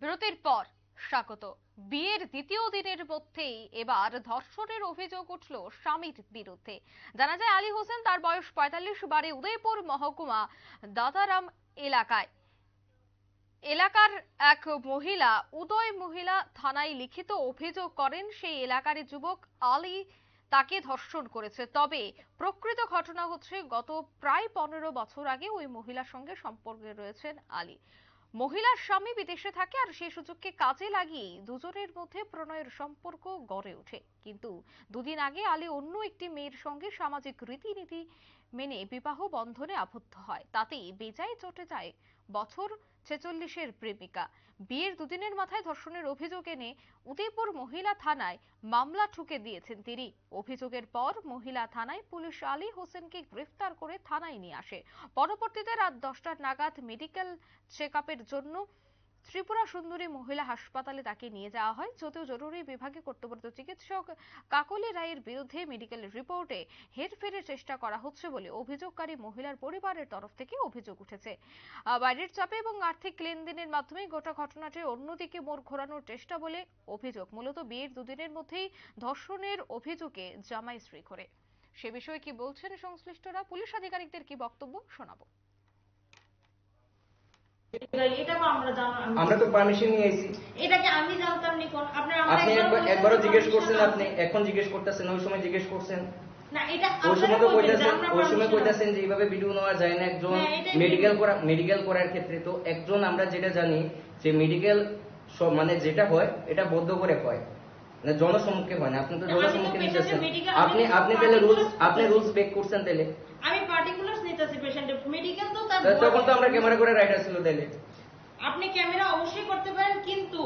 বিরতির পর স্বাগত। বিয়ের দ্বিতীয় দিনের মধ্যেই এবার ধর্ষণের অভিযোগ উঠল স্বামীর বিরুদ্ধে। জানা যায়, আলী হোসেন তার বয়স পঁয়তাল্লিশ বাড়ি উদয়পুর মহকুমা দাদারাম এলাকায়। এলাকার এক মহিলা, উদয় মহিলা থানায় লিখিত অভিযোগ করেন, সেই এলাকার যুবক আলী তাকে ধর্ষণ করেছে। তবে প্রকৃত ঘটনা হচ্ছে, গত প্রায় পনেরো বছর আগে ওই মহিলার সঙ্গে সম্পর্কে রয়েছেন আলী। মহিলার স্বামী বিদেশে থাকে আর সেই সুযোগকে কাজে লাগিয়ে দুজনের মধ্যে প্রণয়ের সম্পর্ক গড়ে ওঠে। কিন্তু দুদিন আগে আলী অন্য একটি মেয়ের সঙ্গে সামাজিক রীতিনীতি মেনে বিবাহ বন্ধনে আবদ্ধ হয়। তাতেই বেজায় চটে যায় বছর ছেচল্লিশের প্রেমিকা। বিয়ের দুদিনের মাথায় ধর্ষণের অভিযোগ এনে উদয়পুর মহিলা থানায় মামলা ঠুকে দিয়েছেন তিনি। অভিযোগের পর মহিলা থানায় পুলিশ আলী হোসেনকে গ্রেফতার করে থানায় নিয়ে আসে। পরবর্তীতে রাত দশটার নাগাদ মেডিকেল চেক জন্য ত্রিপুরা সুন্দরী মহিলা হাসপাতালে তাকে নিয়ে যাওয়া হয়, যদিও জরুরি বিভাগে কর্তব্যরত চিকিৎসক কাকলি রায়ের বিরুদ্ধে মেডিকেল রিপোর্টে হেরফেরের চেষ্টা করা হচ্ছে বলে অভিযোগকারী মহিলার পরিবারের তরফ থেকে অভিযোগ উঠেছে। বাইরের চাপে এবং আর্থিক লেনদেনের মাধ্যমে গোটা ঘটনাটি অন্যদিকে মোড় ঘোরানোর চেষ্টা বলে অভিযোগ। মূলত বিয়ের দুদিনের মধ্যেই ধর্ষণের অভিযোগে জামাই স্ত্রী করে। সে বিষয়ে কি বলছেন সংশ্লিষ্টরা? পুলিশ আধিকারিকদের কি বক্তব্য শোনাবো? আমরা তো পারমিশন নিয়ে আইছি এটাকে আমি জানতাম নি কোন আপনার আপনি একবার একবার একবারও জিজ্ঞেস করছেন আপনি? এখন জিজ্ঞেস করতেছেন ওই সময় জিজ্ঞেস করছেন? না এটা ওই সময় আপনারা তো বলবেন যে কইতাছেন ওই সময় কইতাছেন যে এইভাবে ভিডিও নেওয়া যায় না একজন হ্যাঁ, মেডিকেল করা মেডিকেল করার ক্ষেত্রে তো একজন আমরা যেটা জানি যে মেডিকেল মানে যেটা হয় এটা বদ্ধ করে হয়। মানে জনসম্মুখে হয় না। আপনি তো জনসম্মুখে নিতেছেন। আপনি আপনি তাহলে রুলস আপনি রুলস ব্রেক করছেন তাহলে। আমি নিতেছি পেশেন্টের মেডিকেল তো তার তখন তো আমরা ক্যামেরা করে রাইট আপনি ক্যামেরা অবশ্যই করতে পারেন কিন্তু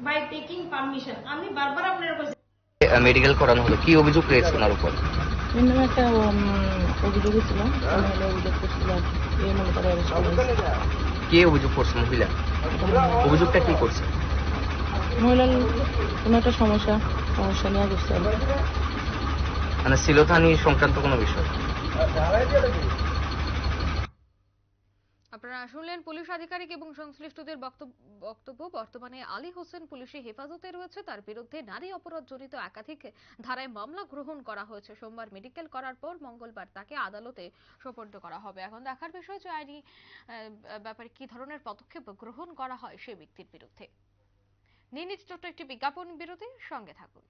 বাই টেকিং পারমিশন আমি বারবার আপনার কাছে মেডিকেল করানো হলো। কি অভিযোগ ওনার উপর? একটা অভিযোগ ছিল। অভিযোগ করছিল এই মনে করে arrest করা হয়েছে। কে অভিযোগ করছে মহিলা? অভিযোগটা কি করছে? মহিলার কোনো একটা সমস্যা সমস্যা নিয়ে করছে মানে সিলোথানি সংক্রান্ত কোনো বিষয়? আপনারা শুনলেন পুলিশ আধিকারিক এবং সংশ্লিষ্টদের বক্তব্য বর্তমানে আলী হোসেন পুলিশি হেফাজতে রয়েছে। তার বিরুদ্ধে নারী অপরাধ জনিত একাধিক ধারায় মামলা গ্রহণ করা হয়েছে। সোমবার মেডিকেল করার পর মঙ্গলবার তাকে আদালতে সোপর্দ করা হবে। এখন দেখার বিষয় যে আইনি ব্যাপারে কি ধরনের পদক্ষেপ গ্রহণ করা হয় সে ব্যক্তির বিরুদ্ধে। নিয়ে ছোট্ট একটি বিজ্ঞাপন বিরতির সঙ্গে থাকুন।